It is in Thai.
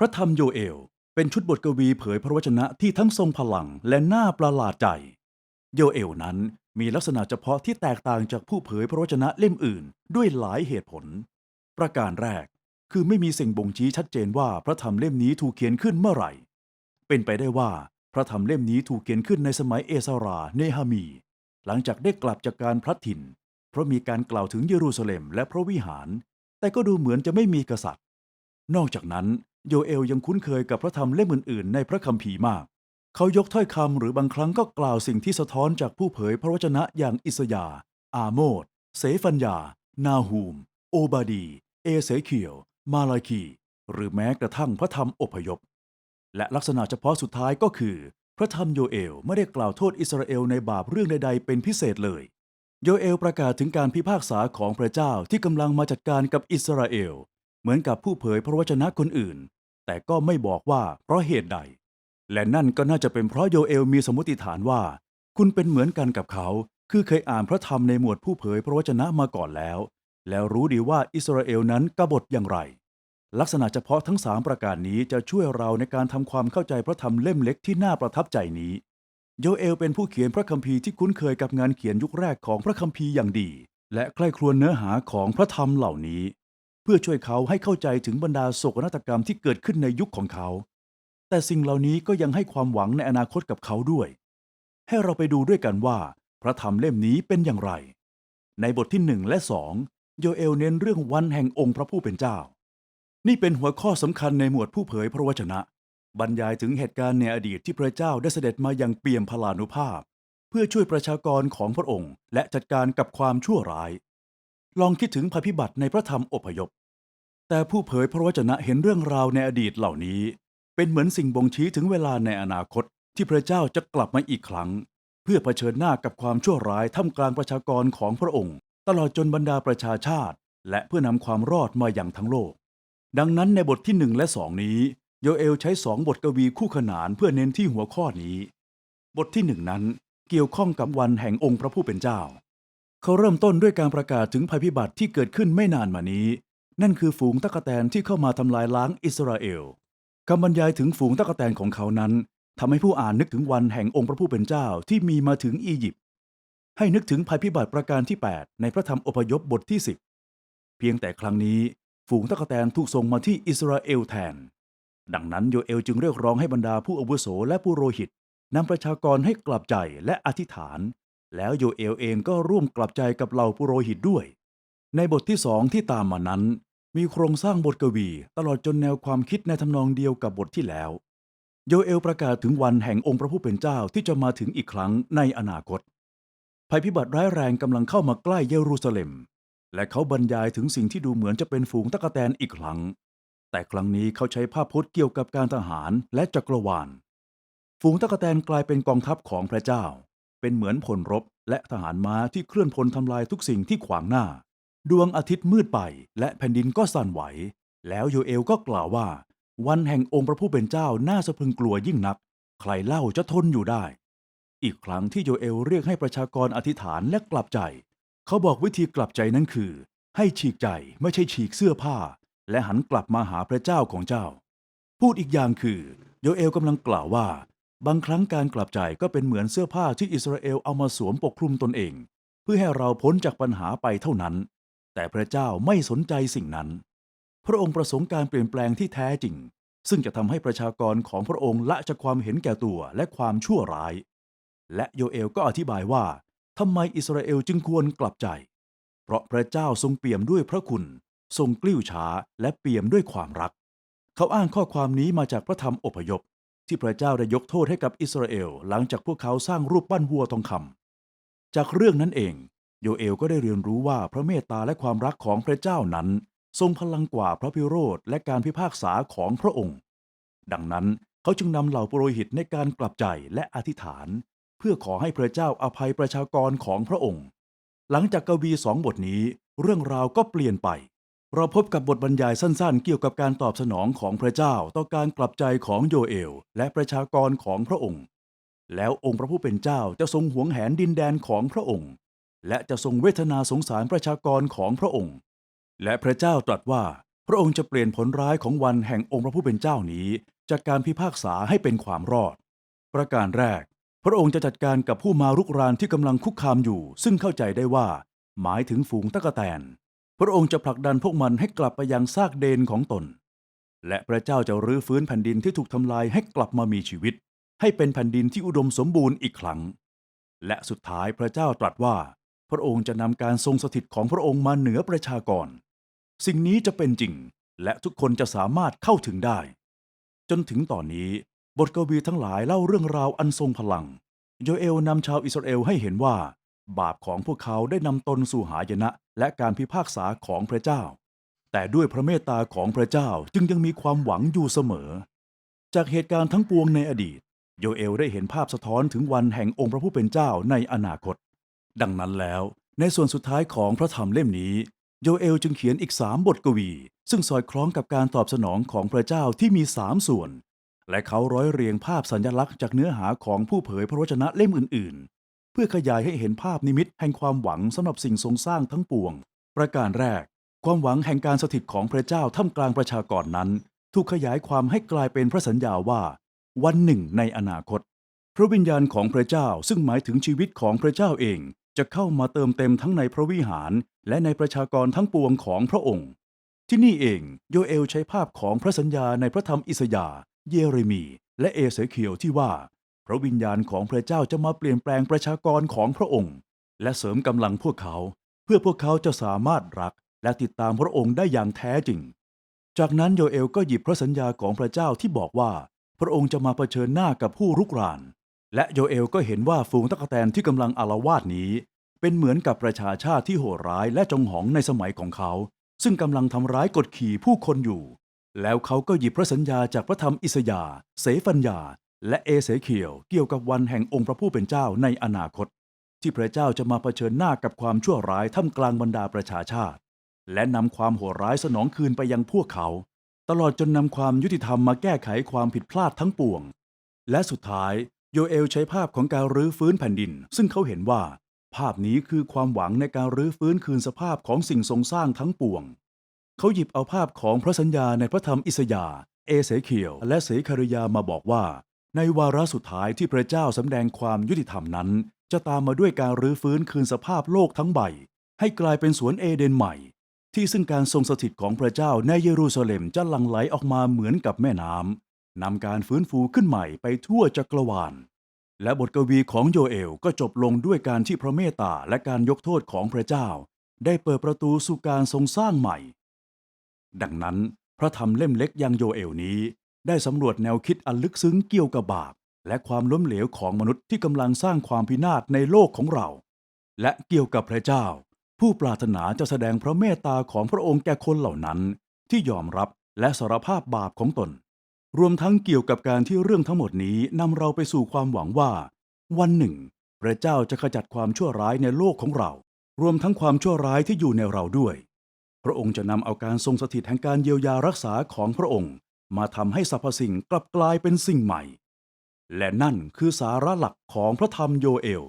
พระธรรมโยเอล เป็นชุดบทกวีเผยพระวจนะที่ทั้งทรงพลังและน่าประหลาดใจ โยเอลนั้นมีลักษณะเฉพาะที่แตกต่างจากผู้เผยพระวจนะเล่มอื่น ด้วยหลายเหตุผล ประการแรกคือไม่มีสิ่งบ่งชี้ชัดเจนว่าพระธรรมเล่มนี้ถูกเขียนขึ้นเมื่อไหร่ เป็นไปได้ว่าพระธรรมเล่มนี้ถูกเขียนขึ้นในสมัยเอสราเนฮามี หลังจากได้กลับจากการพลัดถิ่น เพราะมีการกล่าวถึงเยรูซาเล็มและพระวิหาร แต่ก็ดูเหมือนจะไม่มีกษัตริย์ นอกจากนั้นโยเอลยังคุ้นเคยกับพระธรรมเล่มอื่นๆ ในพระคัมภีร์มาก เขายกถ้อยคำหรือบางครั้งก็กล่าวสิ่งที่สะท้อนจากผู้เผยพระวจนะอย่างอิสยา อาโมดเสฟัญญา นาฮูม โอบาดี เอเสเคียว มาลาคี หรือแม้กระทั่งพระธรรมอพยพ และลักษณะเฉพาะสุดท้ายก็คือ พระธรรมโยเอลไม่ได้กล่าวโทษอิสราเอลในบาปเรื่องใด ๆ เป็นพิเศษเลย โยเอลประกาศถึงการพิพากษาของพระเจ้าที่กำลังมาจัดการกับอิสราเอล เหมือนกับผู้เผยพระวจนะคนอื่น แต่ก็ไม่บอกว่าเพราะเหตุใด และนั่นก็น่าจะเป็นเพราะโยเอลมีสมมติฐานว่า คุณเป็นเหมือนกันกับเขา คือเคยอ่านพระธรรมในหมวดผู้เผยพระวจนะมาก่อนแล้ว แล้วรู้ดีว่าอิสราเอลนั้นกบฏอย่างไร ลักษณะเฉพาะทั้งสามประการนี้จะช่วยเราในการทำความเข้าใจพระธรรมเล่มเล็กที่น่าประทับใจนี้โยเอลเป็นผู้เขียนพระคัมภีร์ที่คุ้นเคยกับงานเขียนยุคแรกของพระคัมภีร์อย่างดี และใคร่ครวญเนื้อหาของพระธรรมเหล่านี้ พื่อช่วยเขาให้เข้าใจถึงบรรดาโศกนาฏกรรมที่เกิดขึ้นในยุคของเขา แต่สิ่งเหล่านี้ก็ยังให้ความหวังในอนาคตกับเขาด้วย ให้เราไปดูด้วยกันว่า พระธรรมเล่มนี้เป็นอย่างไร ในบทที่หนึ่งและสองโยเอลเน้นเรื่องวันแห่งองค์พระผู้เป็นเจ้า นี่เป็นหัวข้อสำคัญในหมวดผู้เผยพระวจนะ บรรยายถึงเหตุการณ์ในอดีตที่พระเจ้าได้เสด็จมาอย่างเปี่ยมพลานุภาพ เพื่อช่วยประชากรของพระองค์ และจัดการกับความชั่วร้าย ลองคิดถึงภัยพิบัติในพระธรรมอพยพ แต่ผู้เผยพระวจนะเห็นเรื่องราวในอดีตเหล่านี้ เป็นเหมือนสิ่งบ่งชี้ถึงเวลาในอนาคตที่พระเจ้าจะกลับมาอีกครั้ง เพื่อเผชิญหน้ากับความชั่วร้ายท่ามกลางประชากรของพระองค์ ตลอดจนบรรดาประชาชาติ และเพื่อนำความรอดมาอย่างทั้งโลก ดังนั้นในบทที่หนึ่งและสองนี้ โยเอลใช้สองบทกวีคู่ขนานเพื่อเน้นที่หัวข้อนี้ บทที่หนึ่งนั้นเกี่ยวข้องกับวันแห่งองค์พระผู้เป็นเจ้า เขาเริ่มต้นด้วยการประกาศถึงภัยพิบัติที่เกิดขึ้นไม่นานมานี้ นั่นคือฝูงตะกแตนที่เข้ามาทำลายล้างอิสราเอลคำบรรยายถึงฝูงตะกแตนของเขานั้นทำให้ผู้อ่านนึกถึงวันแห่งองค์พระผู้เป็นเจ้าที่มีมาถึงอียิปต์ให้นึกถึงภัยพิบัติประการที่ 8 ในพระธรรมอพยพบทที่ 10 เพียงแต่ครั้งนี้ฝูงตะกแตนถูกส่งมาที่อิสราเอลแทน ดังนั้นโยเอลจึงเรียกร้องให้บรรดาผู้อาวุโสและผู้โรหิตนำประชากรให้กลับใจและอธิษฐาน แล้วโยเอลเองก็ร่วมกลับใจกับเหล่าผู้โรหิตด้วย ในบทที่สองที่ตามมานั้น มีโครงสร้างบทกวี ตลอดจนแนวความคิดในทำนองเดียวกับบทที่แล้ว โยเอลประกาศถึงวันแห่งองค์พระผู้เป็นเจ้าที่จะมาถึงอีกครั้งในอนาคต ภัยพิบัติร้ายแรงกำลังเข้ามาใกล้เยรูซาเล็ม และเขาบรรยายถึงสิ่งที่ดูเหมือนจะเป็นฝูงตะกแตนอีกครั้ง แต่ครั้งนี้เขาใช้ภาพพจน์เกี่ยวกับการทหารและจักรวาล ฝูงตะกแตนกลายเป็นกองทัพของพระเจ้า เป็นเหมือนพลรบและทหารม้าที่เคลื่อนพลทำลายทุกสิ่งที่ขวางหน้า ดวงอาทิตย์มืดไปและแผ่นดินก็สั่นไหว แล้วโยเอลก็กล่าวว่า วันแห่งองค์พระผู้เป็นเจ้าน่าสะพรึงกลัวยิ่งนัก ใครเล่าจะทนอยู่ได้ อีกครั้งที่โยเอลเรียกให้ประชากรอธิษฐานและกลับใจ เขาบอกวิธีกลับใจนั้นคือ ให้ฉีกใจไม่ใช่ฉีกเสื้อผ้า และหันกลับมาหาพระเจ้าของเจ้า พูดอีกอย่างคือโยเอลกำลังกล่าวว่า บางครั้งการกลับใจก็เป็นเหมือนเสื้อผ้าที่อิสราเอลเอามาสวมปกคลุมตนเอง เพื่อให้เราพ้นจากปัญหาไปเท่านั้น แต่พระเจ้าไม่สนใจสิ่งนั้น พระองค์ประสงค์การเปลี่ยนแปลงที่แท้จริง ซึ่งจะทำให้ประชากรของพระองค์ละจากความเห็นแก่ตัวและความชั่วร้าย และโยเอลก็อธิบายว่าทำไมอิสราเอลจึงควรกลับใจ เพราะพระเจ้าทรงเปี่ยมด้วยพระคุณ ทรงกลิ้วช้าและเปี่ยมด้วยความรัก เขาอ้างข้อความนี้มาจากพระธรรมอพยพ ที่พระเจ้าได้ยกโทษให้กับอิสราเอลหลังจากพวกเขาสร้างรูปปั้นวัวทองคำจากเรื่องนั้นเอง โยเอลก็ได้เรียนรู้ว่าพระเมตตาและความรักของพระเจ้านั้น ทรงพลังกว่าพระพิโรธและการพิพากษาของพระองค์ ดังนั้นเขาจึงนำเหล่าปุโรหิตในการกลับใจและอธิษฐาน เพื่อขอให้พระเจ้าอภัยประชากรของพระองค์ หลังจากกวีสองบทนี้เรื่องราวก็เปลี่ยนไป เราพบกับบทบรรยายสั้นๆ เกี่ยวกับการตอบสนองของพระเจ้าต่อการกลับใจของโยเอล และประชากรของพระองค์ แล้วองค์พระผู้เป็นเจ้าจะทรงหวงแหนดินแดนของพระองค์ และจะทรงเวทนาสงสารประชากรของพระองค์ และพระเจ้าตรัสว่าพระองค์จะเปลี่ยนผลร้ายของวันแห่งองค์พระผู้เป็นเจ้านี้ จากการพิพากษาให้เป็นความรอด ประการแรก พระองค์จะจัดการกับผู้มารุกรานที่กำลังคุกคามอยู่ ซึ่งเข้าใจได้ว่า หมายถึงฝูงตะกแตน พระองค์จะผลักดันพวกมันให้กลับไปยังซากเดนของตน และพระเจ้าจะรื้อฟื้นแผ่นดินที่ถูกทำลายให้กลับมามีชีวิต ให้เป็นแผ่นดินที่อุดมสมบูรณ์อีกครั้ง และสุดท้ายพระเจ้าตรัสว่า พระองค์จะนำการทรงสถิตของพระองค์มาเหนือประชากร สิ่งนี้จะเป็นจริง และทุกคนจะสามารถเข้าถึงได้ จนถึงตอนนี้บทกวีทั้งหลายเล่าเรื่องราวอันทรงพลัง โยเอลนำชาวอิสราเอลให้เห็นว่า บาปของพวกเขาได้นำตนสู่หายนะ และการพิพากษาของพระเจ้า แต่ด้วยพระเมตตาของพระเจ้าจึงยังมีความหวังอยู่เสมอ จากเหตุการณ์ทั้งปวงในอดีต โยเอลได้เห็นภาพสะท้อนถึงวันแห่งองค์พระผู้เป็นเจ้าในอนาคต ดังนั้นแล้ว ในส่วนสุดท้ายของพระธรรมเล่มนี้ โยเอลจึงเขียนอีกสามบทกวี ซึ่งสอดคล้องกับการตอบสนองของพระเจ้าที่มีสามส่วน และเขาร้อยเรียงภาพสัญลักษณ์จากเนื้อหาของผู้เผยพระวจนะเล่มอื่น ๆ เพื่อขยายให้เห็นภาพนิมิตแห่งความหวังสำหรับสิ่งทรงสร้างทั้งปวง ประการแรก ความหวังแห่งการสถิตของพระเจ้าท่ามกลางประชากรนั้น ถูกขยายความให้กลายเป็นพระสัญญาว่า วันหนึ่งในอนาคต พระวิญญาณของพระเจ้าซึ่งหมายถึงชีวิตของพระเจ้าเอง จะเข้ามาเติมเต็มทั้งในพระวิหาร และในประชากรทั้งปวงของพระองค์ ที่นี่เองโยเอลใช้ภาพของพระสัญญาในพระธรรมอิสยาห์เยเรมี และเอเสเคียวที่ว่า พระวิญญาณของพระเจ้าจะมาเปลี่ยนแปลงประชากรของพระองค์ และเสริมกำลังพวกเขา เพื่อพวกเขาจะสามารถรักและติดตามพระองค์ได้อย่างแท้จริง จากนั้นโยเอลก็หยิบพระสัญญาของพระเจ้าที่บอกว่า พระองค์จะมาเผชิญหน้ากับผู้รุกราน และโยเอลก็เห็นว่าฝูงตะกแตนที่กำลังอาละวาดนี้ เป็นเหมือนกับประชาชาติที่โหดร้ายและจงหองในสมัยของเขา ซึ่งกำลังทำร้ายกดขี่ผู้คนอยู่ แล้วเขาก็หยิบพระสัญญาจากพระธรรมอิสยาเสฟัญญา และเอเสเคียวเกี่ยวกับวันแห่งองค์พระผู้เป็นเจ้าในอนาคต ที่พระเจ้าจะมาเผชิญหน้ากับความชั่วร้ายท่ามกลางบรรดาประชาชาติ และนำความโหดร้ายสนองคืนไปยังพวกเขา ตลอดจนนำความยุติธรรมมาแก้ไขความผิดพลาดทั้งปวง และสุดท้าย โยเอลใช้ภาพของการรื้อฟื้นแผ่นดิน ซึ่งเขาเห็นว่า ภาพนี้คือความหวังในการรื้อฟื้นคืนสภาพของสิ่งทรงสร้างทั้งปวง เขาหยิบเอาภาพของพระสัญญาในพระธรรมอิสยาห์เอเสเคียว และเสคาริยามาบอกว่า ในวาระสุดท้ายที่พระเจ้าสำแดงความยุติธรรมนั้น จะตามมาด้วยการรื้อฟื้นคืนสภาพโลกทั้งใบ ให้กลายเป็นสวนเอเดนใหม่ ที่ซึ่งการทรงสถิตของพระเจ้าในเยรูซาเล็มจะหลั่งไหลออกมาเหมือนกับแม่น้ำ นำการฟื้นฟูขึ้นใหม่ไปทั่วจักรวาล และบทกวีของโยเอลก็จบลงด้วยการที่พระเมตตาและการยกโทษของพระเจ้า ได้เปิดประตูสู่การทรงสร้างใหม่ ดังนั้นพระธรรมเล่มเล็กย่างโยเอลนี้ ได้สำรวจแนวคิดอันลึกซึ้งเกี่ยวกับบาปและความล้มเหลวของมนุษย์ที่กำลังสร้างความพินาศในโลกของเรา และเกี่ยวกับพระเจ้า ผู้ปรารถนาจะแสดงพระเมตตาของพระองค์แก่คนเหล่านั้น ที่ยอมรับและสารภาพบาปของตน รวมทั้งเกี่ยวกับการที่เรื่องทั้งหมดนี้นำเราไปสู่ความหวังว่า วันหนึ่ง พระเจ้าจะขจัดความชั่วร้ายในโลกของเรา รวมทั้งความชั่วร้ายที่อยู่ในเราด้วย พระองค์จะนำเอาการทรงสถิตแห่งการเยียวยารักษาของพระองค์ มาทำให้สรรพสิ่งกลับกลายเป็นสิ่งใหม่ และนั่นคือสาระหลักของพระธรรมโยเอล